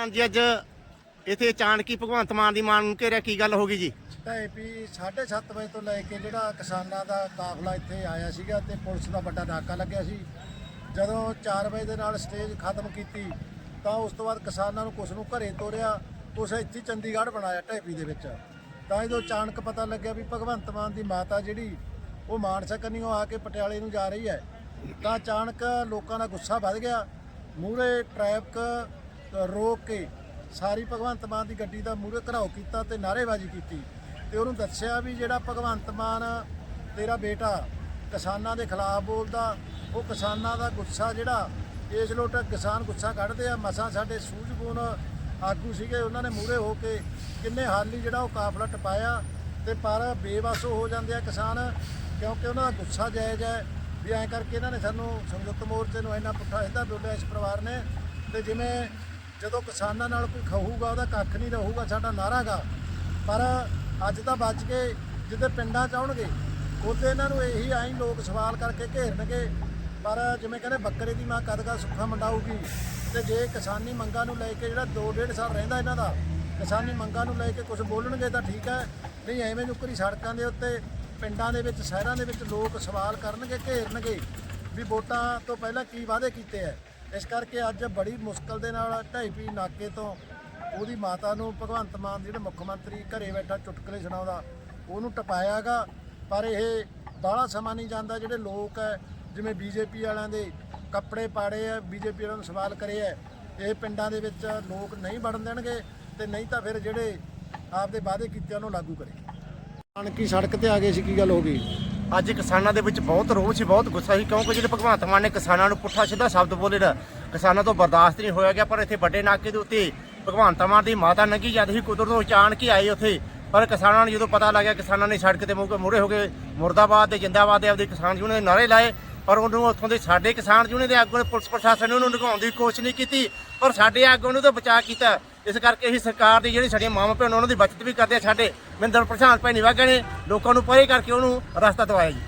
ਹਾਂਜੀ, ਅੱਜ ਇੱਥੇ ਅਚਾਨਕੀ ਭਗਵੰਤ ਮਾਨ ਦੀ ਮਾਨ ਨੂੰ ਘੇਰਿਆ ਕੀ ਗੱਲ ਹੋ ਗਈ ਜੀ? ਢਾਈ ਵੀ 7:30 ਵਜੇ ਤੋਂ ਲੈ ਕੇ ਜਿਹੜਾ ਕਿਸਾਨਾਂ ਦਾ ਕਾਫਲਾ ਇੱਥੇ ਆਇਆ ਸੀਗਾ ਤੇ ਪੁਲਿਸ ਦਾ ਵੱਡਾ ਨਾਕਾ ਲੱਗਿਆ ਸੀ। ਜਦੋਂ 4 ਵਜੇ ਦੇ ਨਾਲ ਸਟੇਜ ਖਤਮ ਕੀਤੀ, ਤਾਂ ਉਸ ਤੋਂ ਬਾਅਦ ਕਿਸਾਨਾਂ ਨੂੰ ਕੁਛ ਨੂੰ ਘਰੇ ਤੋਰਿਆ, ਕੁਛ ਇੱਥੇ ਚੰਡੀਗੜ੍ਹ ਬਣਾਇਆ ਢੇਪੀ ਦੇ ਵਿੱਚ। ਤਾਂ ਜਦੋਂ ਅਚਾਨਕ ਪਤਾ ਲੱਗਿਆ ਵੀ ਭਗਵੰਤ ਮਾਨ ਦੀ ਮਾਤਾ ਜਿਹੜੀ, ਉਹ ਮਾਨਸਾ ਕੰਨੀਓ ਆ ਕੇ ਪਟਿਆਲੇ ਨੂੰ ਜਾ ਰਹੀ ਹੈ, ਤਾਂ ਅਚਾਨਕ ਲੋਕਾਂ ਦਾ ਗੁੱਸਾ ਵੱਧ ਗਿਆ। ਮੂਹਰੇ ਟ੍ਰੈਫਿਕ ਰੋਕ ਕੇ ਸਾਰੀ ਭਗਵੰਤ ਮਾਨ ਦੀ ਗੱਡੀ ਦਾ ਮੂਹਰੇ ਘਰਾਓ ਕੀਤਾ ਤੇ ਨਾਅਰੇਬਾਜ਼ੀ ਕੀਤੀ ਤੇ ਉਹਨੂੰ ਦੱਸਿਆ ਵੀ ਜਿਹੜਾ ਭਗਵੰਤ ਮਾਨ, ਤੇਰਾ ਬੇਟਾ ਕਿਸਾਨਾਂ ਦੇ ਖਿਲਾਫ ਬੋਲਦਾ, ਉਹ ਕਿਸਾਨਾਂ ਦਾ ਗੁੱਸਾ ਜਿਹੜਾ ਇਸ ਲੋਟ ਕਿਸਾਨ ਗੁੱਸਾ ਕੱਢਦੇ ਆ, ਮਸਾਂ ਸਾਡੇ ਸੂਝਬੂਨ ਆਗੂ ਸੀਗੇ, ਉਹਨਾਂ ਨੇ ਮੂਹਰੇ ਹੋ ਕੇ ਕਿੰਨੇ ਹਾਲੀ ਜਿਹੜਾ ਉਹ ਕਾਫਲਾ ਟਪਾਇਆ ਤੇ ਪਰ ਬੇਵਸ ਹੋ ਜਾਂਦੇ ਆ ਕਿਸਾਨ, ਕਿਉਂਕਿ ਉਹਨਾਂ ਦਾ ਗੁੱਸਾ ਜਾਇਜ਼ ਹੈ ਵੀ ਐਂ ਕਰਕੇ ਇਹਨਾਂ ਨੇ ਸਾਨੂੰ ਸੰਯੁਕਤ ਮੋਰਚੇ ਨੂੰ ਇੰਨਾ ਪੁੱਠਾ ਸਿੱਧਾ ਬੋਲਿਆ ਇਸ ਪਰਿਵਾਰ ਨੇ ਤੇ ਜਿਵੇਂ ਜਦੋਂ ਕਿਸਾਨਾਂ ਨਾਲ ਕੋਈ ਖਾਊਗਾ, ਉਹਦਾ ਕੱਖ ਨਹੀਂ ਰਹੂਗਾ, ਸਾਡਾ ਨਾਰਾਗਾ ਪਰ ਅੱਜ ਤਾਂ ਬਚ ਕੇ ਜਿੱਦੇ ਪਿੰਡਾਂ ਚ ਆਉਣਗੇ, ਉੱਥੇ ਇਹਨਾਂ ਨੂੰ ਇਹੀ ਆਈ ਲੋਕ ਸਵਾਲ ਕਰਕੇ ਘੇਰਨਗੇ। ਪਰ ਜਿਵੇਂ ਕਹਿੰਦੇ, ਬੱਕਰੇ ਦੀ ਮਾਂ ਕਦਗਾ ਸੁੱਖਾ ਮੰਡਾਊਗੀ। ਤੇ ਜੇ ਕਿਸਾਨੀ ਮੰਗਾਂ ਨੂੰ ਲੈ ਕੇ ਜਿਹੜਾ 2.5 ਸਾਲ ਰਹਿੰਦਾ ਇਹਨਾਂ ਦਾ, ਕਿਸਾਨੀ ਮੰਗਾਂ ਨੂੰ ਲੈ ਕੇ ਕੁਝ ਬੋਲਣਗੇ ਤਾਂ ਠੀਕ ਹੈ। ਨਹੀਂ, ਐਵੇਂ ਨੁਕਰੀ ਸੜਕਾਂ ਦੇ ਉੱਤੇ, ਪਿੰਡਾਂ ਦੇ ਵਿੱਚ, ਸ਼ਹਿਰਾਂ ਦੇ ਵਿੱਚ ਲੋਕ ਸਵਾਲ ਕਰਨਗੇ, ਘੇਰਨਗੇ ਵੀ ਵੋਟਾਂ ਤੋਂ ਪਹਿਲਾਂ ਕੀ ਵਾਅਦੇ ਕੀਤੇ ਐ ਇਸ ਕਰਕੇ ਅੱਜ ਬੜੀ ਮੁਸ਼ਕਲ ਦੇ ਨਾਲ ਢਾਈਪੀ ਨਾਕੇ ਤੋਂ ਉਹਦੀ ਮਾਤਾ ਨੂੰ ਭਗਵੰਤ ਮਾਨ ਜਿਹੜੇ ਮੁੱਖ ਮੰਤਰੀ ਘਰੇ ਬੈਠਾ ਚੁਟਕਲੇ ਸੁਣਾਉਂਦਾ, ਉਹਨੂੰ ਟਪਾਇਆਗਾ। ਪਰ ਇਹ ਬਾਹਲਾ ਸਮਾਂ ਨਹੀਂ ਜਾਂਦਾ ਜਿਹੜੇ ਲੋਕ ਹੈ ਜਿਵੇਂ ਬੀਜੇਪੀ ਵਾਲਿਆਂ ਦੇ ਕੱਪੜੇ ਪਾੜੇ ਐ, ਬੀਜੇਪੀ ਵਾਲਿਆਂ ਨੂੰ ਸਵਾਲ ਕਰੇ ਐ, ਇਹ ਪਿੰਡਾਂ ਦੇ ਵਿੱਚ ਲੋਕ ਨਹੀਂ ਵੜਨ ਦੇਣਗੇ ਤੇ ਨਹੀਂ ਤਾਂ ਫਿਰ ਜਿਹੜੇ ਆਪਦੇ ਵਾਅਦੇ ਕੀਤੇ ਉਹਨੂੰ ਲਾਗੂ ਕਰੇ ਅਣਕੀ ਸੜਕ ਤੇ ਆ ਗਏ ਸੀ, ਕੀ ਗੱਲ ਹੋ ਗਈ? ਅੱਜ ਕਿਸਾਨਾਂ ਦੇ ਵਿੱਚ ਬਹੁਤ ਰੋਹ ਸੀ, ਬਹੁਤ ਗੁੱਸਾ ਸੀ, ਕਿਉਂਕਿ ਜਿਹੜੇ ਭਗਵੰਤ ਮਾਨ ਨੇ ਕਿਸਾਨਾਂ ਨੂੰ ਪੁੱਠਾ ਸਿੱਧਾ ਸ਼ਬਦ ਬੋਲੇ ਨਾ ਕਿਸਾਨਾਂ ਤੋਂ ਬਰਦਾਸ਼ਤ ਨਹੀਂ ਹੋਇਆ ਗਿਆ, ਪਰ ਇੱਥੇ ਵੱਡੇ ਨਾਕੇ ਦੇ ਉੱਤੇ ਭਗਵੰਤ ਮਾਨ ਦੀ ਮਾਤਾ ਨੰਗੀ ਜਦ ਸੀ, ਕੁਦਰਤੋਂ ਅਚਾਨਕ ਕੇ ਆਏ ਉੱਥੇ। ਪਰ ਕਿਸਾਨਾਂ ਨੂੰ ਜਦੋਂ ਪਤਾ ਲੱਗਿਆ, ਕਿਸਾਨਾਂ ਨੇ ਸੜਕ ਤੇ ਮੂਹਰੇ ਮੂਹਰੇ ਹੋ ਗਏ ਮੁਰਦਾਬਾਦ ਤੇ ਜਿੰਦਾਬਾਦ ਦੇ ਆਪਦੇ ਕਿਸਾਨ ਯੂਨੀਅਨ ਦੇ ਨਾਰੇ ਲਾਏ, ਪਰ ਉਹਨੂੰ ਉੱਥੋਂ ਦੇ ਸਾਡੇ ਕਿਸਾਨ ਯੂਨੀਅਨ ਦੇ ਆਗੂ ਨੇ ਪੁਲਿਸ ਪ੍ਰਸ਼ਾਸਨ ਨੇ ਉਹਨੂੰ ਨਿਗਾਉਣ ਦੀ ਕੋਸ਼ਿਸ਼ ਨਹੀਂ ਕੀਤੀ, ਪਰ ਸਾਡੇ ਆਗੂ ਨੂੰ ਤਾਂ ਬਚਾਅ ਕੀਤਾ। ਇਸ ਕਰਕੇ ਅਸੀਂ ਸਰਕਾਰ ਦੀ ਜਿਹੜੀ ਸਾਡੀਆਂ ਮਾਵਾਂ ਭੈਣਾਂ, ਉਹਨਾਂ ਦੀ ਬਚਤ ਵੀ ਕਰਦੇ ਆ। ਸਾਡੇ ਮਿੰਦਰ ਪ੍ਰਸ਼ਾਂਤ ਭੈਣੀ ਵਾਗੇ ਨੇ, ਲੋਕਾਂ ਨੂੰ ਪਰੇ ਕਰਕੇ ਉਹਨੂੰ ਰਸਤਾ ਦਵਾਇਆ ਜੀ।